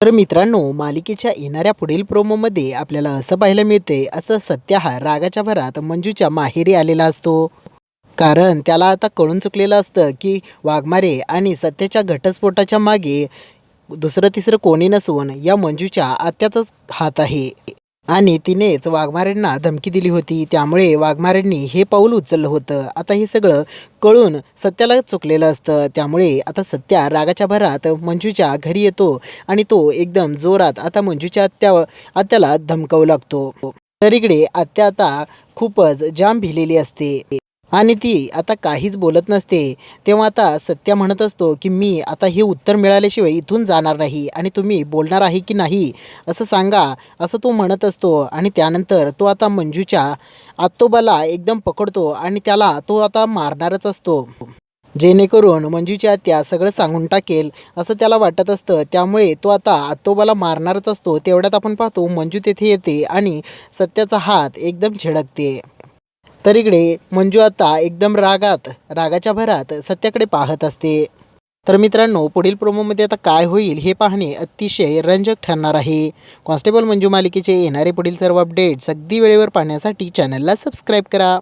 तर मित्रांनो मालिकेच्या येणाऱ्या पुढील प्रोमोमध्ये आपल्याला असं पाहायला मिळते असं सत्य हा रागाच्या भरात मंजूच्या माहेरी आलेला असतो. कारण त्याला आता कळून चुकलेलं असतं की वाघमारे आणि सत्याच्या घटस्फोटाच्या मागे दुसरं तिसरं कोणी नसून या मंजूच्या आत्याचाच हात आहे. आणि तिनेच वाघमारेंना धमकी दिली होती. त्यामुळे वाघमारेंनी हे पाऊल उचललं होतं. आता हे सगळं कळून सत्याला चुकलेलं असतं. त्यामुळे आता सत्या रागाच्या भरात मंजूच्या घरी येतो आणि तो एकदम जोरात आता मंजूच्या आत्या आत्याला धमकावू लागतो. तर इकडे आत्या आता खूपच जाम भिलेली असते. आणि ती आता काहीच बोलत नसते. तेव्हा आता सत्या म्हणत असतो की मी आता हे उत्तर मिळाल्याशिवाय इथून जाणार नाही आणि तुम्ही बोलणार आहे की नाही असं सांगा असं तो म्हणत असतो. आणि त्यानंतर तो आता मंजूच्या आत्तोबाला एकदम पकडतो आणि त्याला तो आता मारणारच असतो. जेणेकरून मंजूच्या त्या सगळं सांगून टाकेल असं त्याला वाटत असतं. त्यामुळे तो आता आत्तोबाला मारणारच असतो. तेवढ्यात आपण पाहतो मंजू तेथे येते आणि सत्याचा हात एकदम झिडकते. तर इकडे मंजू आता एकदम रागात रागाच्या भरात सत्याकडे पाहत असते. तर मित्रांनो पुढील प्रोमोमध्ये आता काय होईल हे पाहणे अतिशय रंजक ठरणार आहे. कॉन्स्टेबल मंजू मालिकेचे येणारे पुढील सर्व अपडेट्स अगदी वेळेवर पाहण्यासाठी चॅनलला सबस्क्राईब करा.